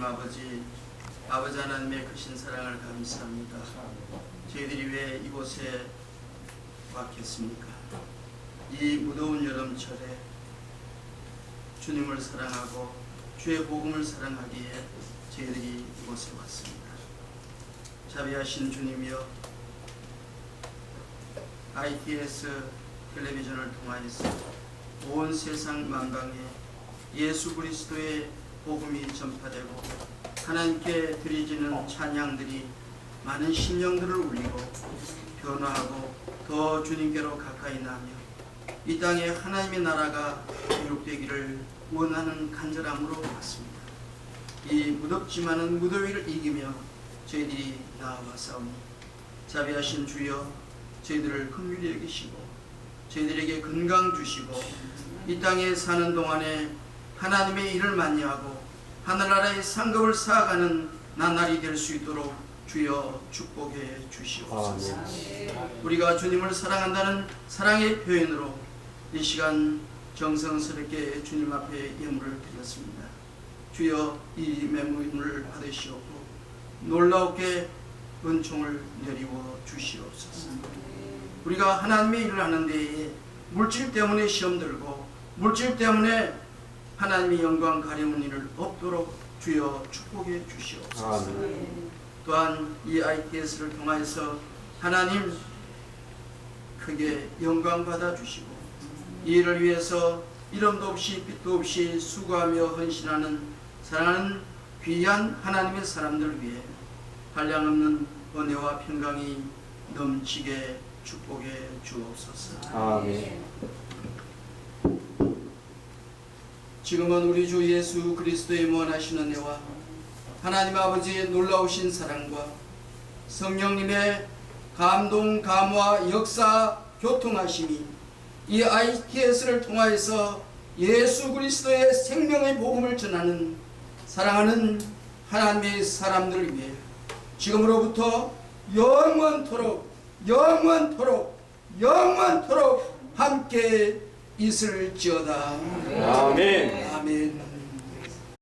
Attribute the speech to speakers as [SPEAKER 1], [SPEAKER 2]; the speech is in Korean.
[SPEAKER 1] 하나님 아버지 아버지 하나님의 크신 사랑을 감사합니다. 저희들이 왜 이곳에 왔겠습니까? 이 무더운 여름철에 주님을 사랑하고 주의 복음을 사랑하기에 저희들이 이곳에 왔습니다. 자비하신 주님이여 ITS 텔레비전을 통하여서 온 세상 만방에 예수 그리스도의 복음이 전파되고 하나님께 드리지는 찬양들이 많은 심령들을 울리고 변화하고 더 주님께로 가까이 나며 이 땅에 하나님의 나라가 이룩되기를 원하는 간절함으로 왔습니다. 이 무덥지만은 무더위를 이기며 저희들이 나아와 싸우니 자비하신 주여 저희들을 긍휼히 여기시고 저희들에게 건강 주시고 이 땅에 사는 동안에 하나님의 일을 많이 하고 하늘나라의 상급을 쌓아가는 나날이 될 수 있도록 주여 축복해 주시옵소서. 우리가 주님을 사랑한다는 사랑의 표현으로 이 시간 정성스럽게 주님 앞에 예물을 드렸습니다. 주여 이 매물을 받으시옵고 놀라우게 은총을 내리워 주시옵소서. 우리가 하나님의 일을 하는 데에 물질 때문에 시험 들고 물질 때문에 하나님의 영광 가려운 일을 없도록 주여 축복해 주시옵소서. 또한 이 ITS를 통하여서 하나님 크게 영광 받아 주시고 이 일을 위해서 이름도 없이 빛도 없이 수고하며 헌신하는 사랑하는 귀한 하나님의 사람들을 위해 한량없는 은혜와 평강이 넘치게 축복해 주옵소서.
[SPEAKER 2] 아멘.
[SPEAKER 1] 지금은 우리 주 예수 그리스도의 무한하신 은혜와 하나님 아버지의 놀라우신 사랑과 성령님의 감동, 감화, 역사, 교통하심이 이 ITS를 통하여서 예수 그리스도의 생명의 복음을 전하는 사랑하는 하나님의 사람들을 위해 지금으로부터 영원토록 영원토록 영원토록 함께 있을지어다.
[SPEAKER 2] 아멘.
[SPEAKER 1] 아멘.